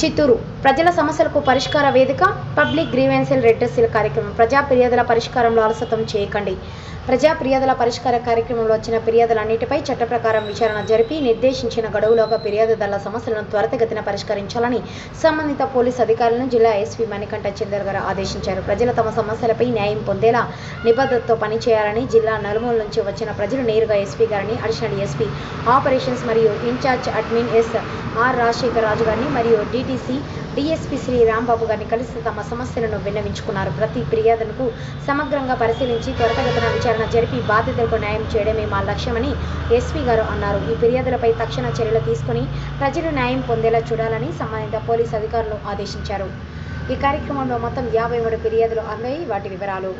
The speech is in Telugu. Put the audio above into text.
చిత్తూరు ప్రజల సమస్యలకు పరిష్కార వేదిక పబ్లిక్ గ్రీవెన్సెల్ రెడ్రెస్సెల్ కార్యక్రమం. ప్రజా ఫిర్యాదుల పరిష్కారంలో అలసత్వం చేయకండి. ప్రజా ఫిర్యాదుల పరిష్కార కార్యక్రమంలో వచ్చిన ఫిర్యాదులన్నిటిపై చట్ట ప్రకారం విచారణ జరిపి నిర్దేశించిన గడువులోగా ఫిర్యాదుదారుల సమస్యలను త్వరితగతిన పరిష్కరించాలని సంబంధిత పోలీస్ అధికారులను జిల్లా ఎస్పీ మణికంఠ చందర్ గారు ఆదేశించారు. ప్రజలు తమ సమస్యలపై న్యాయం పొందేలా నిబద్ధతతో పనిచేయాలని జిల్లా నలుమూల నుంచి వచ్చిన ప్రజలు నేరుగా ఎస్పీ గారిని అడిషనల్ ఎస్పీ ఆపరేషన్స్ మరియు in-charge admin S R Rajasekhar Raju గారిని మరియు డిటిసి డిఎస్పీ శ్రీ రాంబాబు గారిని కలిసి తమ సమస్యలను విన్నవించుకున్నారు. ప్రతి ఫిర్యాదులకు సమగ్రంగా పరిశీలించి త్వరితగతిన విచారణ జరిపి బాధితులకు న్యాయం చేయడమే మా లక్ష్యమని ఎస్పీ గారు అన్నారు. ఈ ఫిర్యాదులపై తక్షణ చర్యలు తీసుకుని ప్రజలు న్యాయం పొందేలా చూడాలని సంబంధిత పోలీసు అధికారులు ఆదేశించారు. ఈ కార్యక్రమంలో మొత్తం యాభై మూడు ఫిర్యాదులు అందాయి. వాటి వివరాలు